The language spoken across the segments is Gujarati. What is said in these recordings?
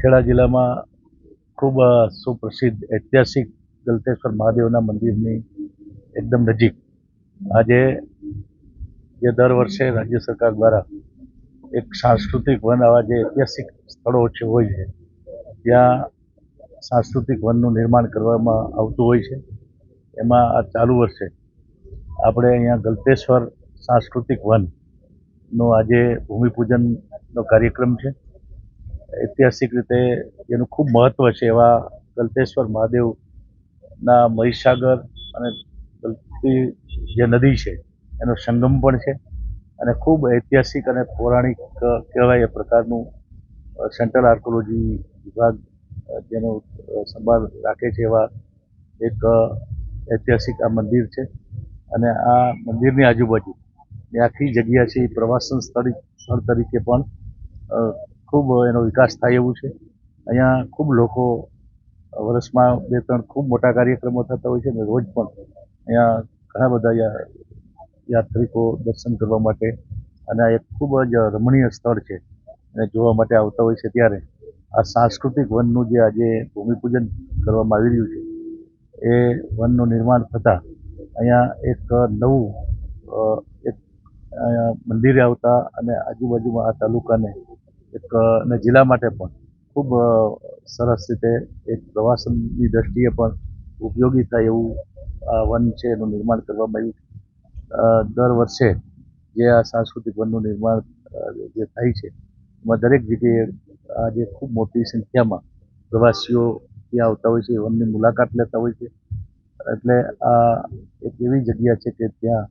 ખેડા જિલ્લામાં ખૂબ સુપ્રસિદ્ધ ઐતિહાસિક ગલતેશ્વર મહાદેવના મંદિરની એકદમ નજીક આજે જે દર વર્ષે રાજ્ય સરકાર દ્વારા એક સાંસ્કૃતિક વન આવા જે ઐતિહાસિક સ્થળો છે હોય છે, ત્યાં સાંસ્કૃતિક વનનું નિર્માણ કરવામાં આવતું હોય છે. એમાં આ ચાલુ વર્ષે આપણે અહીંયા ગલતેશ્વર સાંસ્કૃતિક વનનો આજે ભૂમિપૂજનનો કાર્યક્રમ છે. ઐતિહાસિક રીતે એનું ખૂબ મહત્ત્વ છે એવા ગલતેશ્વર મહાદેવના મહીસાગર અને ગલતી જે નદી છે, એનો સંગમ પણ છે અને ખૂબ ઐતિહાસિક અને પૌરાણિક કહેવાય એ પ્રકારનું સેન્ટ્રલ આર્કોલોજી વિભાગ જેનો સંભાળ રાખે છે એવા એક ઐતિહાસિક આ મંદિર છે અને આ મંદિરની આજુબાજુ આખી જગ્યા છે, એ પ્રવાસન સ્થળ સ્થળ તરીકે પણ ખૂબ એનો વિકાસ થાય એવું છે. અહીંયા ખૂબ લોકો વર્ષમાં બે ત્રણ ખૂબ મોટા કાર્યક્રમો થતા હોય છે અને રોજ પણ અહીંયા ઘણા બધા યાત્રિકો દર્શન કરવા માટે અને આ એક ખૂબ જ રમણીય સ્થળ છે. અને જોવા માટે આવતા હોય છે ત્યારે. આ સાંસ્કૃતિક વનનું જે આજે ભૂમિપૂજન કરવામાં આવી રહ્યું છે, એ વનનું નિર્માણ થતાં અહીંયા એક નવું એક મંદિરે આવતા અને આજુબાજુમાં આ તાલુકાને એક, અને જિલ્લા માટે પણ ખૂબ સરસ રીતે એક પ્રવાસનની દ્રષ્ટિએ પણ ઉપયોગી થાય એવું આ વન છે, એનું નિર્માણ કરવામાં આવ્યું. છે દર વર્ષે જે આ સાંસ્કૃતિક વનનું નિર્માણ જે થાય છે, એમાં દરેક જગ્યાએ આજે ખૂબ મોટી સંખ્યામાં પ્રવાસીઓ ત્યાં આવતા હોય છે વનની મુલાકાત લેતા હોય છે. એટલે આ એક એવી જગ્યા છે કે ત્યાં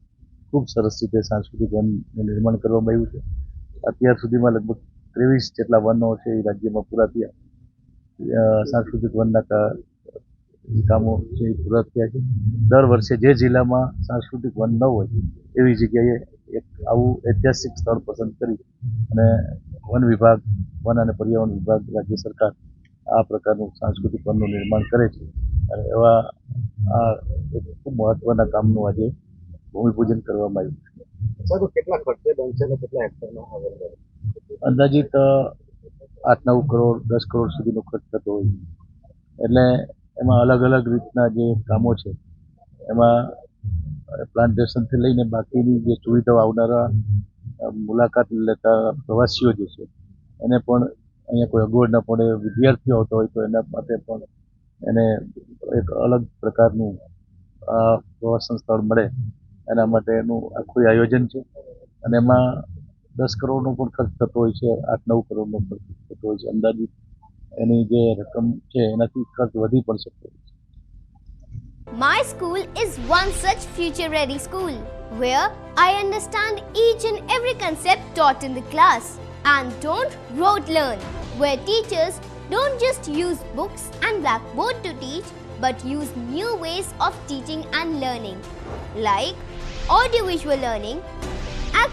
ખૂબ સરસ રીતે સાંસ્કૃતિક વનનું નિર્માણ કરવામાં આવ્યું છે. અત્યાર સુધીમાં લગભગ ત્રેવીસ જેટલા વનો છે એ રાજ્યમાં પૂરા થયા. સાંસ્કૃતિક વનના કામો છે એ પૂરા થયા છે. દર વર્ષે જે જિલ્લામાં સાંસ્કૃતિક વન ન હોય, એવી જગ્યાએ એક આવું ઐતિહાસિક સ્થળ પસંદ કરી અને વન વિભાગ, વન અને પર્યાવરણ વિભાગ, રાજ્ય સરકાર આ પ્રકારનું સાંસ્કૃતિક વનનું નિર્માણ કરે છે. અને એવા આ ખૂબ મહત્વના કામનું આજે ભૂમિપૂજન કરવામાં આવ્યું છે. કેટલા ખર્ચે બનશે કેટલા હેક્ટરમાં આ બનશે અંદાજિત આઠ નવ કરોડ, દસ કરોડ સુધીનો ખર્ચ થતો હોય. એટલે એમાં અલગ અલગ રીતના જે કામો છે, એમાં પ્લાન્ટેશનથી લઈને બાકીની જે સુવિધાઓ આવનારા મુલાકાત લેતા પ્રવાસીઓ જે છે, એને પણ અહીંયા કોઈ અગવડ ન પડે, વિદ્યાર્થીઓ આવતા હોય તો એના માટે પણ એને એક અલગ પ્રકારનું પ્રવાસન સ્થળ મળે. એના માટેનું આખું આયોજન છે. અને એમાં દસ કરોડનો પણ ખર્ચ થતો હોય છે આઠ નવ કરોડનો ખર્ચ થતો હોય છે અંદાજિત એની જે રકમ છે એનાથી ખર્ચ વધી પણ શકતો હોય છે My school is one such future ready school where I understand each and every concept taught in the class and don't rote learn, where teachers don't just use books and blackboard to teach but use new ways of teaching and learning like audiovisual learning,